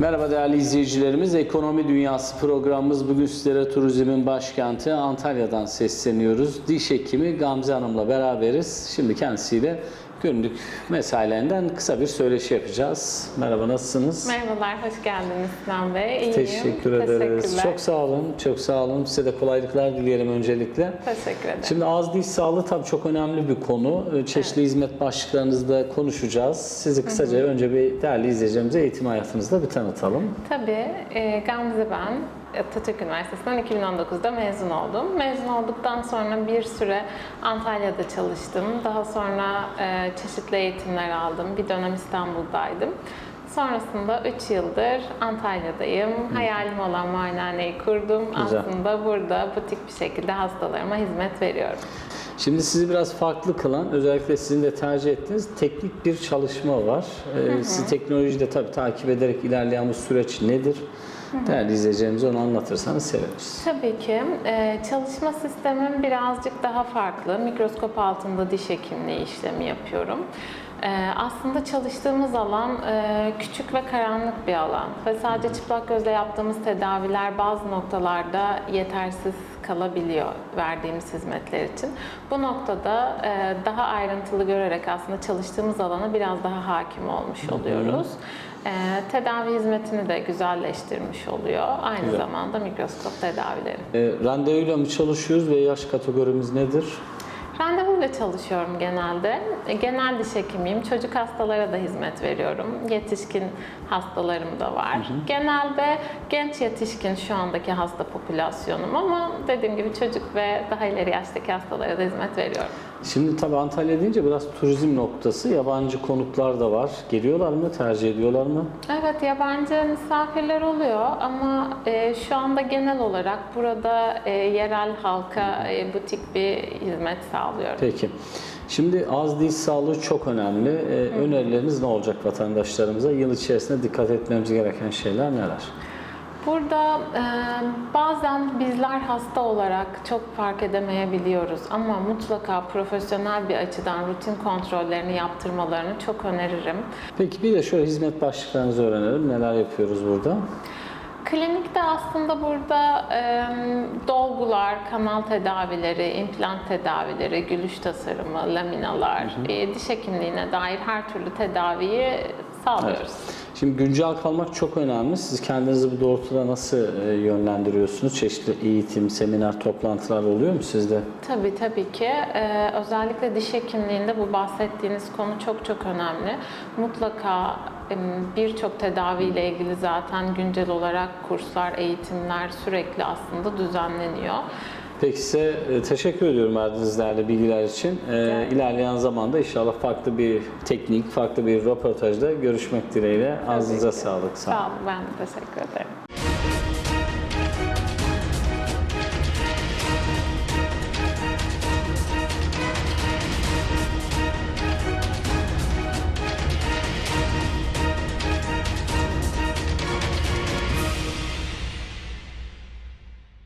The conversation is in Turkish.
Merhaba değerli izleyicilerimiz. Ekonomi Dünyası programımız bugün sizlere turizmin başkenti Antalya'dan sesleniyoruz. Diş hekimi Gamze Hanım'la beraberiz. Şimdi kendisiyle günlük mesailerinden kısa bir söyleşi yapacağız. Merhaba nasılsınız? Merhabalar, hoş geldiniz Sinan Bey. İyiyim. Teşekkür ederiz. Çok sağ olun. Çok sağ olun. Size de kolaylıklar dileyelim öncelikle. Teşekkür ederim. Şimdi ağız diş sağlığı tabii çok önemli bir konu. Ee, Çeşitli hizmet başlıklarınızda konuşacağız. Sizi kısaca önce bir değerli izleyicilerimize eğitim hayatınızda bir tanıtalım. Tabii, e, Gamze ben. Atatürk Üniversitesi'nden 2019'da mezun oldum. Mezun olduktan sonra bir süre Antalya'da çalıştım. Daha sonra e, çeşitli eğitimler aldım. Bir dönem İstanbul'daydım. Sonrasında 3 yıldır Antalya'dayım. Hayalim olan muayenehaneyi kurdum. Güzel. Aslında burada butik bir şekilde hastalarıma hizmet veriyorum. Şimdi sizi biraz farklı kılan, özellikle sizin de tercih ettiğiniz teknik bir çalışma var. Ee, siz teknolojide tabii takip ederek ilerleyen bu süreç nedir? Değerli izleyicilerimize onu anlatırsanız seviniriz. Tabii ki. Ee, çalışma sistemim birazcık daha farklı. Mikroskop altında diş hekimliği işlemi yapıyorum. Ee, aslında çalıştığımız alan e, küçük ve karanlık bir alan ve sadece çıplak gözle yaptığımız tedaviler bazı noktalarda yetersiz kalabiliyor verdiğimiz hizmetler için. Bu noktada e, daha ayrıntılı görerek aslında çalıştığımız alana biraz daha hakim olmuş oluyoruz. E, tedavi hizmetini de güzelleştirmiş oluyor. Aynı Güzel. zamanda mikroskop tedavileri. Ee, randevuyla mı çalışıyoruz ve yaş kategorimiz nedir? Randevuyla çalışıyorum genelde. E, Genel diş hekimiyim. Çocuk hastalara da hizmet veriyorum. Yetişkin hastalarım da var. Genelde genç yetişkin şu andaki hasta popülasyonum ama dediğim gibi çocuk ve daha ileri yaştaki hastalara da hizmet veriyorum. Şimdi tabii Antalya deyince biraz turizm noktası. Yabancı konuklar da var. Geliyorlar mı? Tercih ediyorlar mı? Evet yabancı misafirler oluyor ama e, şu anda genel olarak burada e, yerel halka e, butik bir hizmet sağlıyorum. Peki. Şimdi ağız diş sağlığı çok önemli. Ee, önerileriniz ne olacak vatandaşlarımıza? Yıl içerisinde dikkat etmemiz gereken şeyler neler? Burada e, bazen bizler hasta olarak çok fark edemeyebiliyoruz ama mutlaka profesyonel bir açıdan rutin kontrollerini yaptırmalarını çok öneririm. Peki bir de şöyle hizmet başlıklarınızı öğrenelim. Neler yapıyoruz burada? Klinikte aslında burada e, dolgular, kanal tedavileri, implant tedavileri, gülüş tasarımı, laminalar, e, diş hekimliğine dair her türlü tedaviyi sağlıyoruz. Şimdi güncel kalmak çok önemli. Siz kendinizi bu doğrultuda nasıl e, yönlendiriyorsunuz? Çeşitli eğitim, seminer, toplantılar oluyor mu sizde? Tabii tabii ki. Ee, özellikle diş hekimliğinde bu bahsettiğiniz konu çok çok önemli. Mutlaka birçok tedaviyle ilgili zaten güncel olarak kurslar, eğitimler sürekli aslında düzenleniyor. Peki size e, teşekkür ediyorum verdiğiniz değerli bilgiler için. E, ederim. ilerleyen zamanda inşallah farklı bir teknik, farklı bir röportajda görüşmek dileğiyle. Ağzınıza sağlık. Sağ olun. Sağ olun, ben de teşekkür ederim.